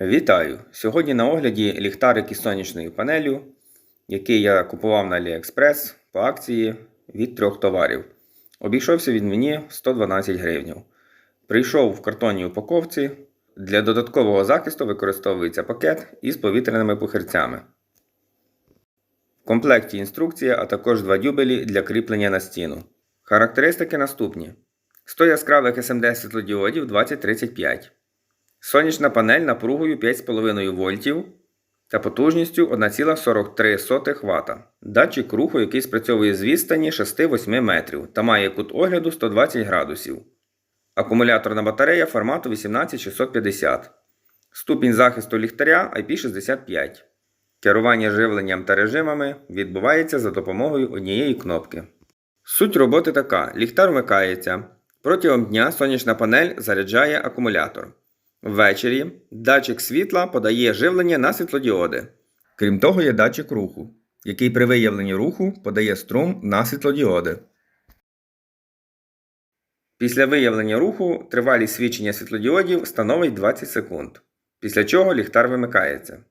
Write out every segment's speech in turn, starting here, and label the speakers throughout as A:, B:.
A: Вітаю! Сьогодні на огляді ліхтарик із сонячною панелью, який я купував на AliExpress по акції від трьох товарів. Обійшовся він мені 112 гривень. Прийшов в картонній упаковці. Для додаткового захисту використовується пакет із повітряними пухирцями. В комплекті інструкція, а також два дюбелі для кріплення на стіну. Характеристики наступні: 100 яскравих SMD світлодіодів 2035. Сонячна панель напругою 5,5 вольтів та потужністю 1,43 Вт. Датчик руху, який спрацьовує з відстані 6-8 метрів та має кут огляду 120 градусів. Акумуляторна батарея формату 18650. Ступінь захисту ліхтаря IP65. Керування живленням та режимами відбувається за допомогою однієї кнопки. Суть роботи така: ліхтар вмикається. Протягом дня сонячна панель заряджає акумулятор. Ввечері датчик світла подає живлення на світлодіоди. Крім того, є датчик руху, який при виявленні руху подає струм на світлодіоди. Після виявлення руху тривалість свідчення світлодіодів становить 20 секунд, після чого ліхтар вимикається.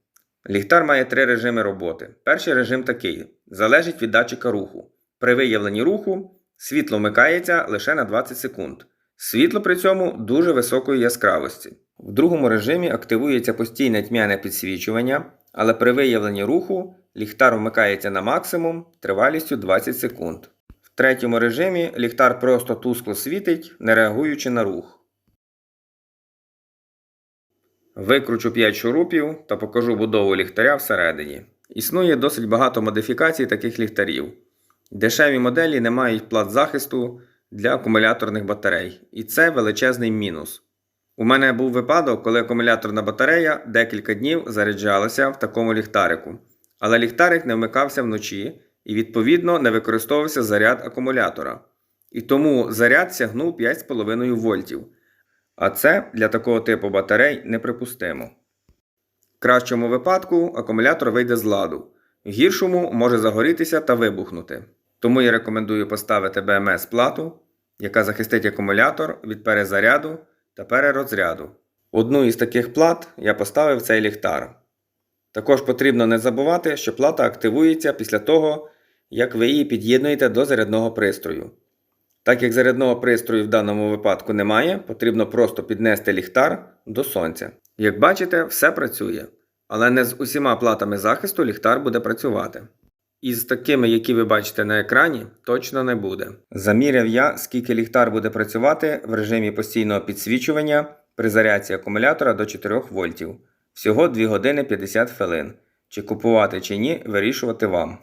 A: Ліхтар має три режими роботи. Перший режим такий: залежить від датчика руху. При виявленні руху світло вмикається лише на 20 секунд. Світло при цьому дуже високої яскравості. В другому режимі активується постійне тьмяне підсвічування, але при виявленні руху ліхтар вмикається на максимум тривалістю 20 секунд. В третьому режимі ліхтар просто тускло світить, не реагуючи на рух. Викручу 5 шурупів та покажу будову ліхтаря всередині. Існує досить багато модифікацій таких ліхтарів. Дешеві моделі не мають плат захисту для акумуляторних батарей, і це величезний мінус. У мене був випадок, коли акумуляторна батарея декілька днів заряджалася в такому ліхтарику, але ліхтарик не вмикався вночі і, відповідно, не використовувався заряд акумулятора. І тому заряд сягнув 5,5 вольтів. А це для такого типу батарей неприпустимо. В кращому випадку акумулятор вийде з ладу, в гіршому може загорітися та вибухнути. Тому я рекомендую поставити BMS плату, яка захистить акумулятор від перезаряду та перерозряду. Одну із таких плат я поставив цей ліхтар. Також потрібно не забувати, що плата активується після того, як ви її під'єднуєте до зарядного пристрою. Так як зарядного пристрою в даному випадку немає, потрібно просто піднести ліхтар до сонця. Як бачите, все працює, але не з усіма платами захисту ліхтар буде працювати. Із такими, які ви бачите на екрані, точно не буде. Заміряв я, скільки ліхтар буде працювати в режимі постійного підсвічування при зарядці акумулятора до 4 вольтів. Всього 2 години 50 хвилин. Чи купувати чи ні, вирішувати вам.